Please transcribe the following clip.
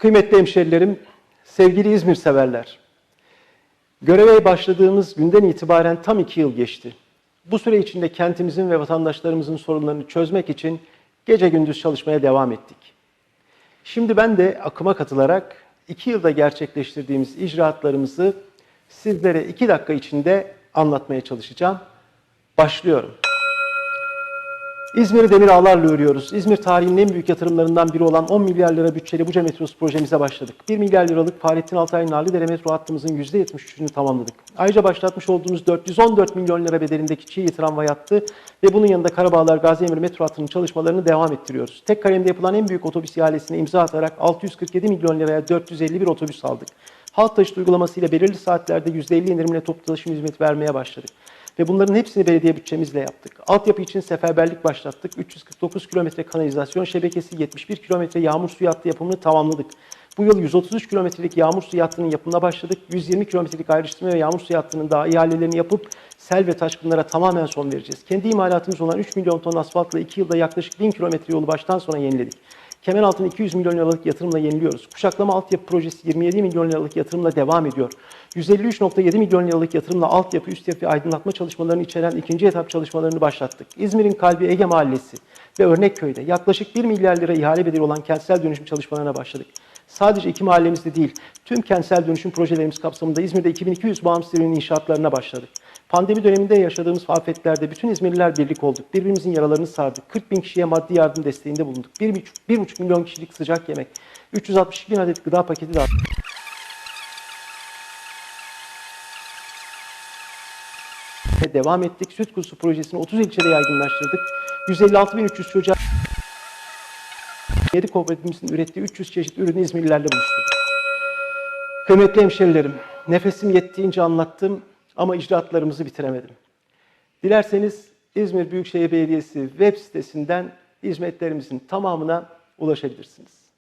Kıymetli hemşerilerim, sevgili İzmir severler. Göreve başladığımız günden itibaren tam iki yıl geçti. Bu süre içinde kentimizin ve vatandaşlarımızın sorunlarını çözmek için gece gündüz çalışmaya devam ettik. Şimdi ben de akıma katılarak iki yılda gerçekleştirdiğimiz icraatlarımızı sizlere iki dakika içinde anlatmaya çalışacağım. Başlıyorum. İzmir'i demir ağlarla örüyoruz. İzmir tarihinin en büyük yatırımlarından biri olan 10 milyar lira bütçeli Buca metrosu projemize başladık. 1 milyar liralık Fahrettin Altay Narlıdere metro hattımızın %73'ünü tamamladık. Ayrıca başlatmış olduğumuz 414 milyon lira bedelindeki çiğ tramvay hattı ve bunun yanında Karabağlar Gaziemir metro hattının çalışmalarını devam ettiriyoruz. Tek kalemde yapılan en büyük otobüs ihalesine imza atarak 647 milyon liraya 451 otobüs aldık. Halk taşıt uygulamasıyla belirli saatlerde %50 indirimle toplu taşıma hizmeti vermeye başladık. Ve bunların hepsini belediye bütçemizle yaptık. Altyapı için seferberlik başlattık. 349 kilometre kanalizasyon şebekesi, 71 kilometre yağmur suyu hattı yapımını tamamladık. Bu yıl 133 kilometrelik yağmur suyu hattının yapımına başladık. 120 kilometrelik ayrıştırma ve yağmur suyu hattının daha ihalelerini yapıp sel ve taşkınlara tamamen son vereceğiz. Kendi imalatımız olan 3 milyon ton asfaltla 2 yılda yaklaşık 1000 kilometre yolu baştan sona yeniledik. Kemeraltı'nı 200 milyon liralık yatırımla yeniliyoruz. Kuşaklama altyapı projesi 27 milyon liralık yatırımla devam ediyor. 153.7 milyon liralık yatırımla altyapı, üst yapı aydınlatma çalışmalarını içeren ikinci etap çalışmalarını başlattık. İzmir'in kalbi Ege Mahallesi ve Örnekköy'de yaklaşık 1 milyar lira ihale bedeli olan kentsel dönüşüm çalışmalarına başladık. Sadece iki mahallemizde değil, tüm kentsel dönüşüm projelerimiz kapsamında İzmir'de 2200 bağımsız evinin inşaatlarına başladık. Pandemi döneminde yaşadığımız afetlerde bütün İzmirliler birlik olduk. Birbirimizin yaralarını sardık. 40 bin kişiye maddi yardım desteğinde bulunduk. 1,5 1,5 milyon kişilik sıcak yemek, 362 bin adet gıda paketi dağıttık. devam ettik. Süt kurusu projesini 30 ilçede yaygınlaştırdık. 156.300 çocuğa 7 kooperatifimizin ürettiği 300 çeşit ürünü İzmirlilerle buluşturduk. Kıymetli hemşerilerim, nefesim yettiğince anlattım ama icraatlarımızı bitiremedim. Dilerseniz İzmir Büyükşehir Belediyesi web sitesinden hizmetlerimizin tamamına ulaşabilirsiniz.